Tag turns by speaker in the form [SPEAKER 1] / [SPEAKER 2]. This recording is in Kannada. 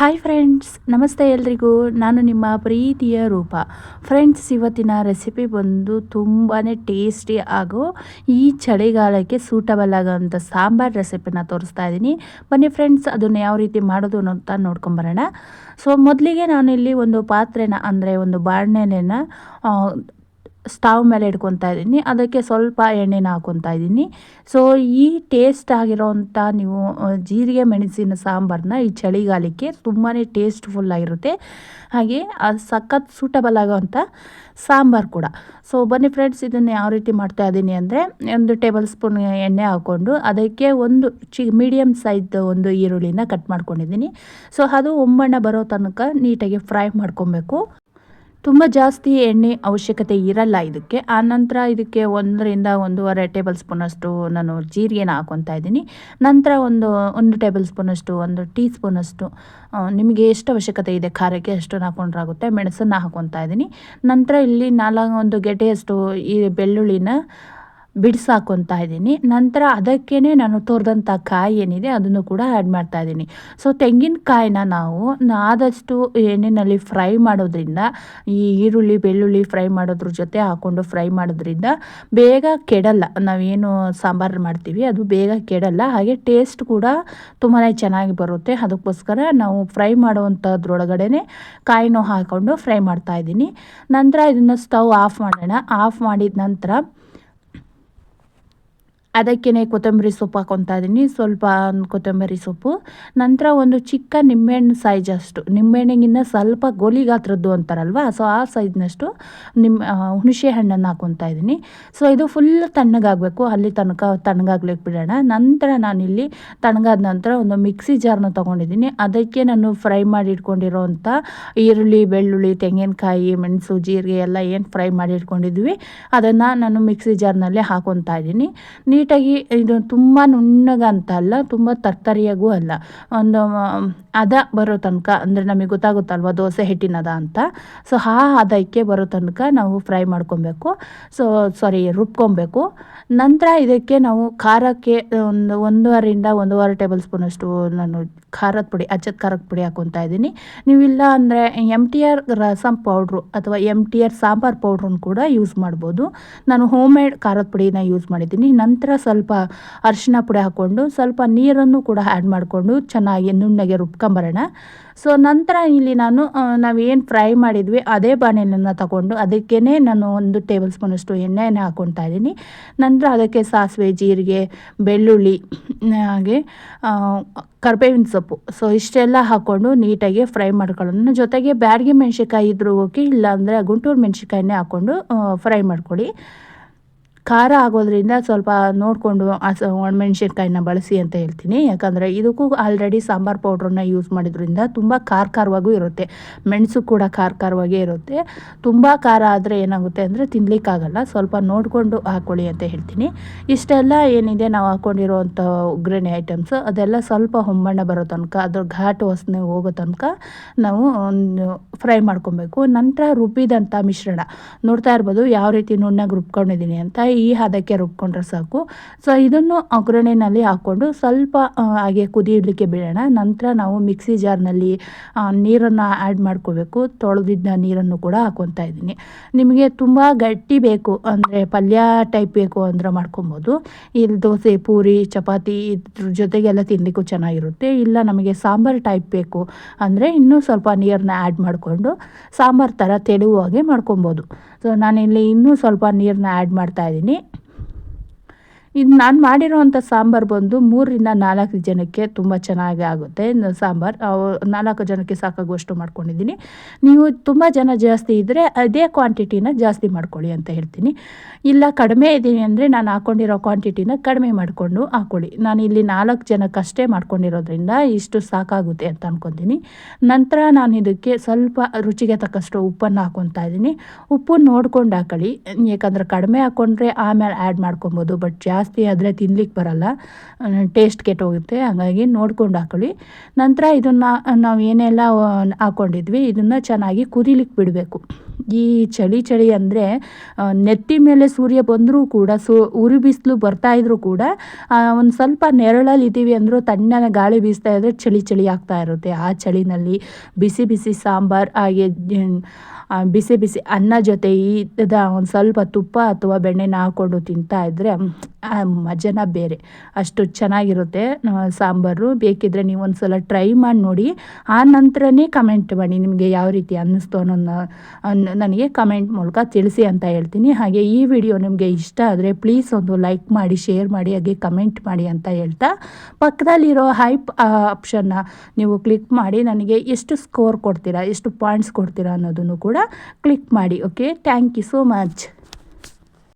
[SPEAKER 1] ಹಾಯ್ ಫ್ರೆಂಡ್ಸ್ ನಮಸ್ತೆ ಎಲ್ರಿಗೂ. ನಾನು ನಿಮ್ಮ ಪ್ರೀತಿಯ ರೂಪ. ಫ್ರೆಂಡ್ಸ್ ಇವತ್ತಿನ ರೆಸಿಪಿ ಬಂದು ತುಂಬಾ ಟೇಸ್ಟಿ ಹಾಗೂ ಈ ಚಳಿಗಾಲಕ್ಕೆ ಸೂಟಬಲ್ ಆಗೋಂಥ ಸಾಂಬಾರ್ ರೆಸಿಪಿನ ತೋರಿಸ್ತಾ ಇದ್ದೀನಿ. ಬನ್ನಿ ಫ್ರೆಂಡ್ಸ್ ಅದನ್ನು ಯಾವ ರೀತಿ ಮಾಡೋದು ಅಂತ ನೋಡ್ಕೊಂಬರೋಣ ಸೊ ಮೊದಲಿಗೆ ನಾನಿಲ್ಲಿ ಒಂದು ಪಾತ್ರೆನ, ಅಂದರೆ ಒಂದು ಬಾಣಲೆನ ಸ್ಟವ್ ಮೇಲೆ ಇಟ್ಕೊತಾ ಇದ್ದೀನಿ. ಅದಕ್ಕೆ ಸ್ವಲ್ಪ ಎಣ್ಣೆನ ಹಾಕೊತಾ ಇದ್ದೀನಿ. ಸೊ ಈ ಟೇಸ್ಟ್ ಆಗಿರೋವಂಥ ನೀವು ಜೀರಿಗೆ, ಮೆಣಸಿನ ಸಾಂಬಾರನ್ನ ಈ ಚಳಿಗಾಲಕ್ಕೆ ತುಂಬಾ ಟೇಸ್ಟ್ಫುಲ್ ಆಗಿರುತ್ತೆ. ಹಾಗೆ ಸಖತ್ ಸೂಟಬಲ್ ಆಗೋವಂಥ ಸಾಂಬಾರು ಕೂಡ. ಸೊ ಬನ್ನಿ ಫ್ರೆಂಡ್ಸ್ ಇದನ್ನು ಯಾವ ರೀತಿ ಮಾಡ್ತಾ ಇದ್ದೀನಿ ಅಂದರೆ, ಒಂದು ಟೇಬಲ್ ಸ್ಪೂನ್ ಎಣ್ಣೆ ಹಾಕ್ಕೊಂಡು, ಅದಕ್ಕೆ ಒಂದು ಚಿ ಮೀಡಿಯಮ್ ಸೈಜ್ ಒಂದು ಈರುಳ್ಳಿನ ಕಟ್ ಮಾಡ್ಕೊಂಡಿದ್ದೀನಿ. ಸೊ ಅದು ಒಂಬಣ್ಣ ಬರೋ ತನಕ ನೀಟಾಗಿ ಫ್ರೈ ಮಾಡ್ಕೊಬೇಕು. ತುಂಬ ಜಾಸ್ತಿ ಎಣ್ಣೆ ಅವಶ್ಯಕತೆ ಇರಲ್ಲ ಇದಕ್ಕೆ. ಆನಂತರ ಇದಕ್ಕೆ ಒಂದರಿಂದ ಒಂದೂವರೆ ಟೇಬಲ್ ಸ್ಪೂನಷ್ಟು ನಾನು ಜೀರಿಗೆನ ಹಾಕೊತಾ ಇದ್ದೀನಿ. ನಂತರ ಒಂದು ಒಂದು ಟೇಬಲ್ ಸ್ಪೂನಷ್ಟು, ಒಂದು ಟೀ ಸ್ಪೂನಷ್ಟು ನಿಮಗೆ ಎಷ್ಟು ಅವಶ್ಯಕತೆ ಇದೆ ಖಾರಕ್ಕೆ ಅಷ್ಟು ಹಾಕೊಂಡ್ರಾಗುತ್ತೆ. ಮೆಣಸನ್ನು ಹಾಕೊತಾ ಇದ್ದೀನಿ. ನಂತರ ಇಲ್ಲಿ ನಾಲ್ಕು ಒಂದು ಗೆಡ್ಡೆಯಷ್ಟು ಈ ಬೆಳ್ಳುಳ್ಳಿನ ಬಿಡಿಸಾಕೊತಾ ಇದ್ದೀನಿ ನಂತರ ಅದಕ್ಕೇ ನಾನು ತೋರಿದಂಥ ಕಾಯಿ ಏನಿದೆ ಅದನ್ನು ಕೂಡ ಆ್ಯಡ್ ಮಾಡ್ತಾ ಇದ್ದೀನಿ ಸೊ ತೆಂಗಿನಕಾಯಿನ ನಾವು ಆದಷ್ಟು ಎಣ್ಣೆಯಲ್ಲಿ ಫ್ರೈ ಮಾಡೋದ್ರಿಂದ, ಈ ಈರುಳ್ಳಿ, ಬೆಳ್ಳುಳ್ಳಿ ಫ್ರೈ ಮಾಡೋದ್ರ ಜೊತೆ ಹಾಕ್ಕೊಂಡು ಫ್ರೈ ಮಾಡೋದ್ರಿಂದ ಬೇಗ ಕೆಡಲ್ಲ. ನಾವೇನು ಸಾಂಬಾರು ಮಾಡ್ತೀವಿ, ಅದು ಬೇಗ ಕೆಡಲ್ಲ. ಹಾಗೆ ಟೇಸ್ಟ್ ಕೂಡ ತುಂಬಾ ಚೆನ್ನಾಗಿ ಬರುತ್ತೆ. ಅದಕ್ಕೋಸ್ಕರ ನಾವು ಫ್ರೈ ಮಾಡುವಂಥದ್ರೊಳಗಡೆ ಕಾಯಿನೂ ಹಾಕ್ಕೊಂಡು ಫ್ರೈ ಮಾಡ್ತಾ ಇದ್ದೀನಿ ನಂತರ ಇದನ್ನು ಸ್ಟವ್ ಆಫ್ ಮಾಡೋಣ. ಆಫ್ ಮಾಡಿದ ನಂತರ ಅದಕ್ಕೇ ಕೊತ್ತಂಬರಿ ಸೊಪ್ಪು ಹಾಕೊತಾ ಇದ್ದೀನಿ ಸ್ವಲ್ಪ ಕೊತ್ತಂಬರಿ ಸೊಪ್ಪು. ನಂತರ ಒಂದು ಚಿಕ್ಕ ನಿಂಬೆಹಣ್ಣು ಸೈಜ್ ಅಷ್ಟು. ನಿಂಬೆಹಣ್ಣಿಗಿಂತ ಸ್ವಲ್ಪ ಗೋಲಿ ಗಾತ್ರದ್ದು ಅಂತಾರಲ್ವ? ಸೊ ಆ ಸೈಜ್ನಷ್ಟು ನಿಮ್ಮ ಹುಣಸೆ ಹಣ್ಣನ್ನು ಹಾಕೊತಾ ಇದ್ದೀನಿ ಸೊ ಇದು ಫುಲ್ ತಣ್ಣಗಾಗಬೇಕು. ಅಲ್ಲಿ ತನಕ ತಣ್ಣಗಾಗ್ಲಿಕ್ಕೆ ಬಿಡೋಣ. ನಂತರ ನಾನಿಲ್ಲಿ ತಣ್ಣಗಾದ ನಂತರ ಒಂದು ಮಿಕ್ಸಿ ಜಾರ್ನ ತೊಗೊಂಡಿದ್ದೀನಿ. ಅದಕ್ಕೆ ನಾನು ಫ್ರೈ ಮಾಡಿ ಇಟ್ಕೊಂಡಿರೋವಂಥ ಈರುಳ್ಳಿ, ಬೆಳ್ಳುಳ್ಳಿ, ತೆಂಗಿನಕಾಯಿ, ಮೆಣಸು, ಜೀರಿಗೆ ಎಲ್ಲ ಏನು ಫ್ರೈ ಮಾಡಿ ಇಟ್ಕೊಂಡಿದ್ವಿ ಅದನ್ನು ನಾನು ಮಿಕ್ಸಿ ಜಾರ್ನಲ್ಲೇ ಹಾಕೊತಾ ಇದ್ದೀನಿ ನೀಟಾಗಿ ಇದು ತುಂಬ ನುಣ್ಣಗಂತ ಅಲ್ಲ, ತುಂಬ ತರ್ತರಿಯಾಗೂ ಅಲ್ಲ. ಒಂದು ಅದ ಬರೋ ತನಕ, ಅಂದರೆ ನಮಗೆ ಗೊತ್ತಾಗುತ್ತಲ್ವ ದೋಸೆ ಹಿಟ್ಟಿನದ ಅಂತ. ಸೊ ಆ ಅದಕ್ಕೆ ಬರೋ ತನಕ ನಾವು ಫ್ರೈ ಮಾಡ್ಕೊಬೇಕು. ಸೊ ಸಾರಿ ರುಬ್ಕೊಬೇಕು. ನಂತರ ಇದಕ್ಕೆ ನಾವು ಖಾರಕ್ಕೆ ಒಂದು ಒಂದೂವರೆಯಿಂದ ಒಂದೂವರೆ ಟೇಬಲ್ ಸ್ಪೂನಷ್ಟು ನಾನು ಖಾರದ ಪುಡಿ, ಅಚ್ಚದ ಖಾರದ ಪುಡಿ ಹಾಕೊತಾ ಇದ್ದೀನಿ. ನೀವಿಲ್ಲ ಅಂದರೆ M T R rasam powder ಅಥವಾ ಎಂ ಟಿ ಆರ್ ಸಾಂಬಾರು ಪೌಡ್ರನ್ನು ಕೂಡ ಯೂಸ್ ಮಾಡ್ಬೋದು. ನಾನು ಹೋಮ್ ಮೇಡ್ ಖಾರದ ಪುಡಿನ ಯೂಸ್ ಮಾಡಿದ್ದೀನಿ. ನಂತರ ಸ್ವಲ್ಪ ಅರಿಶಿನ ಪುಡಿ ಹಾಕ್ಕೊಂಡು ಸ್ವಲ್ಪ ನೀರನ್ನು ಕೂಡ ಆ್ಯಡ್ ಮಾಡಿಕೊಂಡು ಚೆನ್ನಾಗಿ ನುಣ್ಣಗೆ ರುಬ್ಕೊಂಬರೋಣ ಸೊ ನಂತರ ಇಲ್ಲಿ ನಾನು ನಾವೇನು ಫ್ರೈ ಮಾಡಿದ್ವಿ, ಅದೇ ಬಾಣೆಯನ್ನು ತಗೊಂಡು ಅದಕ್ಕೇ ನಾನು ಒಂದು ಟೇಬಲ್ ಸ್ಪೂನಷ್ಟು ಎಣ್ಣೆಯನ್ನು ಹಾಕ್ಕೊತಾ ಇದ್ದೀನಿ. ನಂತರ ಅದಕ್ಕೆ ಸಾಸಿವೆ, ಜೀರಿಗೆ, ಬೆಳ್ಳುಳ್ಳಿ, ಹಾಗೆ ಕರ್ಬೇವಿನ ಸೊಪ್ಪು. ಸೊ ಇಷ್ಟೆಲ್ಲ ಹಾಕ್ಕೊಂಡು ನೀಟಾಗಿ ಫ್ರೈ ಮಾಡ್ಕೊಳ್ಳೋಣ. ಜೊತೆಗೆ ಬ್ಯಾಡಿಗೆ ಮೆಣಸಿನ್ಕಾಯಿ ಇದ್ರೂ ಓಕೆ, ಇಲ್ಲಾಂದರೆ ಗುಂಟೂರು ಮೆಣಸಿನ್ಕಾಯಿನೇ ಹಾಕ್ಕೊಂಡು ಫ್ರೈ ಮಾಡ್ಕೊಳ್ಳಿ. ಖಾರ ಆಗೋದ್ರಿಂದ ಸ್ವಲ್ಪ ನೋಡಿಕೊಂಡು ಒಣಮೆಣ್ಸಿನ್ಕಾಯಿನ ಬಳಸಿ ಅಂತ ಹೇಳ್ತೀನಿ. ಯಾಕಂದರೆ ಇದಕ್ಕೂ ಆಲ್ರೆಡಿ ಸಾಂಬಾರ್ ಪೌಡ್ರನ್ನ ಯೂಸ್ ಮಾಡಿದ್ರಿಂದ ತುಂಬ ಖಾರ ಖಾರವಾಗೂ ಇರುತ್ತೆ. ಮೆಣಸು ಕೂಡ ಖಾರ ಖಾರವಾಗೇ ಇರುತ್ತೆ. ತುಂಬ ಖಾರ ಆದರೆ ಏನಾಗುತ್ತೆ ಅಂದರೆ ತಿನ್ಲಿಕ್ಕಾಗಲ್ಲ. ಸ್ವಲ್ಪ ನೋಡಿಕೊಂಡು ಹಾಕ್ಕೊಳ್ಳಿ ಅಂತ ಹೇಳ್ತೀನಿ. ಇಷ್ಟೆಲ್ಲ ಏನಿದೆ ನಾವು ಹಾಕ್ಕೊಂಡಿರುವಂಥ ಒಗ್ಗರಣೆ ಐಟಮ್ಸ್ ಅದೆಲ್ಲ ಸ್ವಲ್ಪ ಹೊಂಬಣ್ಣ ಬರೋ ತನಕ, ಅದ್ರ ಘಾಟು ವಾಸನೆ ಹೋಗೋ ತನಕ ನಾವು ಫ್ರೈ ಮಾಡ್ಕೊಬೇಕು. ನಂತರ ರುಬ್ಬಿದಂಥ ಮಿಶ್ರಣ. ನೋಡ್ತಾ ಇರ್ಬೋದು ಯಾವ ರೀತಿ ನುಣ್ಣಗೆ ರುಬ್ಕೊಂಡಿದ್ದೀನಿ ಅಂತ. ಹದಕ್ಕೆ ರುಬ್ಕೊಂಡ್ರೆ ಸಾಕು. ಸೊ ಇದನ್ನು ಒಗ್ಗರಣೆಯಲ್ಲಿ ಹಾಕ್ಕೊಂಡು ಸ್ವಲ್ಪ ಹಾಗೆ ಕುದಿಯಲಿಕ್ಕೆ ಬಿಡೋಣ. ನಂತರ ನಾವು ಮಿಕ್ಸಿ ಜಾರ್ನಲ್ಲಿ ನೀರನ್ನು ಆ್ಯಡ್ ಮಾಡ್ಕೋಬೇಕು. ತೊಳೆದಿದ್ದ ನೀರನ್ನು ಕೂಡ ಹಾಕ್ಕೊತಾ ಇದ್ದೀನಿ. ನಿಮಗೆ ತುಂಬ ಗಟ್ಟಿ ಬೇಕು, ಅಂದರೆ ಪಲ್ಯ ಟೈಪ್ ಬೇಕು ಅಂದರೆ ಮಾಡ್ಕೊಬೋದು. ಇಲ್ಲಿ ದೋಸೆ, ಪೂರಿ, ಚಪಾತಿ ಇದ್ರ ಜೊತೆಗೆಲ್ಲ ತಿನ್ನಲಿಕ್ಕೂ ಚೆನ್ನಾಗಿರುತ್ತೆ. ಇಲ್ಲ ನಮಗೆ ಸಾಂಬಾರು ಟೈಪ್ ಬೇಕು ಅಂದರೆ ಇನ್ನೂ ಸ್ವಲ್ಪ ನೀರನ್ನ ಆ್ಯಡ್ ಮಾಡಿಕೊಂಡು ಸಾಂಬಾರು ಥರ ತೆಳುವಾಗೆ ಮಾಡ್ಕೊಬೋದು. ಸೊ ನಾನಿಲ್ಲಿ ಇನ್ನೂ ಸ್ವಲ್ಪ ನೀರನ್ನ ಆ್ಯಡ್ ಮಾಡ್ತಾ ಇದ್ದೀನಿ ಇದು ನಾನು ಮಾಡಿರುವಂಥ ಸಾಂಬಾರು ಬಂದು ಮೂರರಿಂದ ನಾಲ್ಕು ಜನಕ್ಕೆ ತುಂಬ ಚೆನ್ನಾಗಿ ಆಗುತ್ತೆ. ಸಾಂಬಾರು ನಾಲ್ಕು ಜನಕ್ಕೆ ಸಾಕಾಗುವಷ್ಟು ಮಾಡ್ಕೊಂಡಿದ್ದೀನಿ. ನೀವು ತುಂಬ ಜನ ಜಾಸ್ತಿ ಇದ್ದರೆ ಅದೇ ಕ್ವಾಂಟಿಟಿನ ಜಾಸ್ತಿ ಮಾಡ್ಕೊಳ್ಳಿ ಅಂತ ಹೇಳ್ತೀನಿ. ಇಲ್ಲ ಕಡಿಮೆ ಇದ್ದೀನಿ ಅಂದರೆ ನಾನು ಹಾಕ್ಕೊಂಡಿರೋ ಕ್ವಾಂಟಿಟಿನ ಕಡಿಮೆ ಮಾಡಿಕೊಂಡು ಹಾಕ್ಕೊಳ್ಳಿ ನಾನು ಇಲ್ಲಿ ನಾಲ್ಕು ಜನಕ್ಕಷ್ಟೇ ಮಾಡ್ಕೊಂಡಿರೋದ್ರಿಂದ ಇಷ್ಟು ಸಾಕಾಗುತ್ತೆ ಅಂತ ಅಂದ್ಕೊತೀನಿ ನಂತರ ನಾನು ಇದಕ್ಕೆ ಸ್ವಲ್ಪ ರುಚಿಗೆ ತಕ್ಕಷ್ಟು ಉಪ್ಪನ್ನು ಹಾಕ್ಕೊತಾ ಇದ್ದೀನಿ. ಉಪ್ಪು ನೋಡ್ಕೊಂಡು ಹಾಕೊಳ್ಳಿ. ಯಾಕಂದರೆ ಕಡಿಮೆ ಹಾಕ್ಕೊಂಡ್ರೆ ಆಮೇಲೆ ಆ್ಯಡ್ ಮಾಡ್ಕೊಬೋದು ಬಟ್ ಜಾಸ್ತಿ ಆದರೆ ತಿನ್ಲಿಕ್ಕೆ ಬರಲ್ಲ. ಟೇಸ್ಟ್ ಕೆಟ್ಟೋಗುತ್ತೆ ಹಾಗಾಗಿ ನೋಡ್ಕೊಂಡು ಹಾಕೊಳ್ಳಿ. ನಂತರ ಇದನ್ನು, ನಾವು ಏನೆಲ್ಲ ಹಾಕ್ಕೊಂಡಿದ್ವಿ ಇದನ್ನು ಚೆನ್ನಾಗಿ ಕುದಿಲಿಕ್ಕೆ ಬಿಡಬೇಕು. ಈ ಚಳಿ ಚಳಿ ಅಂದರೆ ನೆತ್ತಿ ಮೇಲೆ ಸೂರ್ಯ ಬಂದರೂ ಕೂಡ, ಸು, ಉರಿ ಬಿಸಿಲು ಬರ್ತಾ ಇದ್ರೂ ಕೂಡ ಒಂದು ಸ್ವಲ್ಪ ನೆರಳಲ್ಲಿ ಇದ್ದೀವಿ ಅಂದರೂ ತಣ್ಣನೆ ಗಾಳಿ ಬೀಸ್ತಾ ಇದ್ದರೆ ಚಳಿ ಚಳಿ ಆಗ್ತಾ ಇರುತ್ತೆ. ಆ ಚಳಿನಲ್ಲಿ ಬಿಸಿ ಬಿಸಿ ಸಾಂಬಾರು, ಹಾಗೆ ಬಿಸಿ ಬಿಸಿ ಅನ್ನ ಜೊತೆ ಈ ಒಂದು ಸ್ವಲ್ಪ ತುಪ್ಪ ಅಥವಾ ಬೆಣ್ಣೆನ ಹಾಕ್ಕೊಂಡು ತಿಂತಾ ಇದ್ದರೆ ಮಜನ ಬೇರೆ. ಅಷ್ಟು ಚೆನ್ನಾಗಿರುತ್ತೆ ಸಾಂಬಾರು. ಬೇಕಿದ್ದರೆ ನೀವು ಒಂದು ಸಲ ಟ್ರೈ ಮಾಡಿ ನೋಡಿ. ಆ ನಂತರನೇ ಕಮೆಂಟ್ ಮಾಡಿ, ನಿಮಗೆ ಯಾವ ರೀತಿ ಅನ್ನಿಸ್ತು ಅನ್ನೋದನ್ನ, ಅನ್- ನನಗೆ ಕಮೆಂಟ್ ಮೂಲಕ ತಿಳಿಸಿ ಅಂತ ಹೇಳ್ತೀನಿ. ಹಾಗೆ ಈ ವಿಡಿಯೋ ನಿಮಗೆ ಇಷ್ಟ ಆದರೆ ಪ್ಲೀಸ್ ಒಂದು ಲೈಕ್ ಮಾಡಿ, ಶೇರ್ ಮಾಡಿ, ಹಾಗೆ ಕಮೆಂಟ್ ಮಾಡಿ ಅಂತ ಹೇಳ್ತಾ. ಪಕ್ಕದಲ್ಲಿರೋ ಹೈಪ್ ಆಪ್ಷನ್ನ ನೀವು ಕ್ಲಿಕ್ ಮಾಡಿ, ನನಗೆ ಎಷ್ಟು ಸ್ಕೋರ್ ಕೊಡ್ತೀರಾ, ಎಷ್ಟು ಪಾಯಿಂಟ್ಸ್ ಕೊಡ್ತೀರಾ ಅನ್ನೋದನ್ನು ಕೂಡ ಕ್ಲಿಕ್ ಮಾಡಿ, okay? Thank you so much.